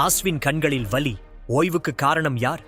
ஆஸ்வின் கண்களில் வலி. ஓய்வுக்கு காரணம் யார்?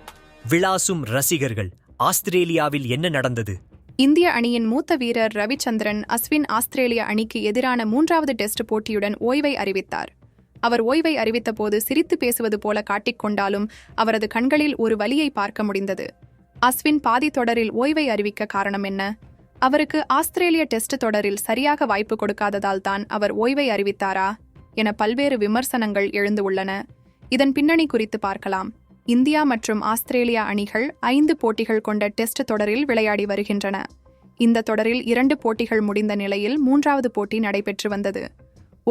விளாசும் ரசிகர்கள். ஆஸ்திரேலியாவில் என்ன நடந்தது? இந்திய அணியின் மூத்த வீரர் ரவிச்சந்திரன் அஸ்வின் ஆஸ்திரேலிய அணிக்கு எதிரான மூன்றாவது டெஸ்ட் போட்டியுடன் ஓய்வை அறிவித்தார். அவர் ஓய்வை அறிவித்தபோது சிரித்து பேசுவது போல காட்டிக்கொண்டாலும் அவரது கண்களில் ஒரு வலியை பார்க்க முடிந்தது. அஸ்வின் பாதி தொடரில் ஓய்வை அறிவிக்க காரணம் என்ன? அவருக்கு ஆஸ்திரேலிய டெஸ்ட் தொடரில் சரியாக வாய்ப்பு கொடுக்காததால் தான் அவர் ஓய்வை அறிவித்தாரா? என பல்வேறு விமர்சனங்கள் எழுந்து உள்ளன. இதன் பின்னணி குறித்து பார்க்கலாம். இந்தியா மற்றும் ஆஸ்திரேலியா அணிகள் ஐந்து போட்டிகள் கொண்ட டெஸ்ட் தொடரில் விளையாடி வருகின்றன. இந்த தொடரில் இரண்டு போட்டிகள் முடிந்த நிலையில் மூன்றாவது போட்டி நடைபெற்று வந்தது.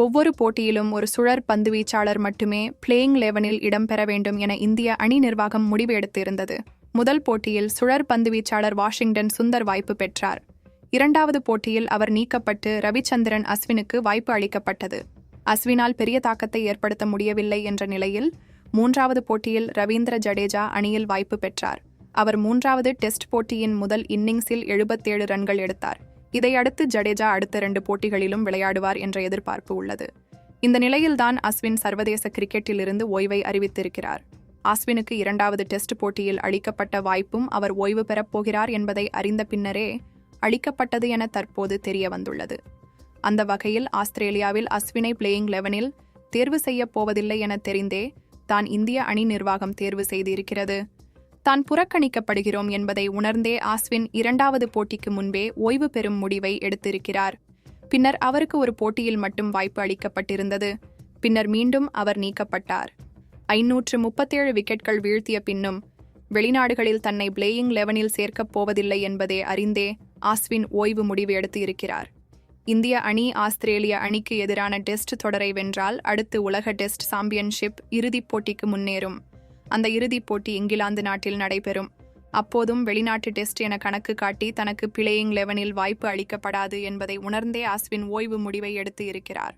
ஒவ்வொரு போட்டியிலும் ஒரு சுழற் பந்துவீச்சாளர் மட்டுமே பிளேயிங் லெவனில் இடம்பெற வேண்டும் என இந்திய அணி நிர்வாகம் முடிவு எடுத்திருந்தது முதல் போட்டியில் சுழற் பந்துவீச்சாளர் வாஷிங்டன் சுந்தர் வாய்ப்பு பெற்றார். இரண்டாவது போட்டியில் அவர் நீக்கப்பட்டு ரவிச்சந்திரன் அஸ்வினுக்கு வாய்ப்பு அளிக்கப்பட்டது. அஸ்வினால் பெரிய தாக்கத்தை ஏற்படுத்த முடியவில்லை என்ற நிலையில் மூன்றாவது போட்டியில் ரவீந்திர ஜடேஜா அணியில் வாய்ப்பு பெற்றார். அவர் மூன்றாவது டெஸ்ட் போட்டியின் முதல் இன்னிங்ஸில் எழுபத்தேழு ரன்கள் எடுத்தார். இதையடுத்து ஜடேஜா அடுத்த இரண்டு போட்டிகளிலும் விளையாடுவார் என்ற எதிர்பார்ப்பு உள்ளது. இந்த நிலையில்தான் அஸ்வின் சர்வதேச கிரிக்கெட்டிலிருந்து ஓய்வை அறிவித்திருக்கிறார். அஸ்வினுக்கு இரண்டாவது டெஸ்ட் போட்டியில் அளிக்கப்பட்ட வாய்ப்பும் அவர் ஓய்வு பெறப் போகிறார் என்பதை அறிந்த பின்னரே அளிக்கப்பட்டது என தற்போது தெரிய வந்துள்ளது அந்த வகையில் ஆஸ்திரேலியாவில் அஸ்வினை பிளேயிங் லெவனில் தேர்வு செய்யப் போவதில்லை என தெரிந்தே தான் இந்திய அணி நிர்வாகம் தேர்வு செய்திருக்கிறது. தான் புறக்கணிக்கப்படுகிறோம் என்பதை உணர்ந்தே ஆஸ்வின் இரண்டாவது போட்டிக்கு முன்பே ஓய்வு பெறும் முடிவை எடுத்திருக்கிறார். பின்னர் அவருக்கு ஒரு போட்டியில் மட்டும் வாய்ப்பு அளிக்கப்பட்டிருந்தது. பின்னர் மீண்டும் அவர் நீக்கப்பட்டார். ஐநூற்று முப்பத்தேழு விக்கெட்கள் வீழ்த்திய பின்னும் வெளிநாடுகளில் தன்னை பிளேயிங் லெவனில் சேர்க்கப் போவதில்லை என்பதை அறிந்தே ஆஸ்வின் ஓய்வு முடிவு எடுத்து இருக்கிறார் இந்திய அணி ஆஸ்திரேலிய அணிக்கு எதிரான டெஸ்ட் தொடரை வென்றால் அடுத்து உலக டெஸ்ட் சாம்பியன்ஷிப் இறுதிப் போட்டிக்கு முன்னேறும். அந்த இறுதிப் போட்டி இங்கிலாந்து நாட்டில் நடைபெறும். அப்போதும் வெளிநாட்டு டெஸ்ட் என கணக்கு காட்டி தனக்கு பிளேயிங் லெவனில் வாய்ப்பு அளிக்கப்படாது என்பதை உணர்ந்தே அஸ்வின் ஓய்வு முடிவை எடுத்து இருக்கிறார்.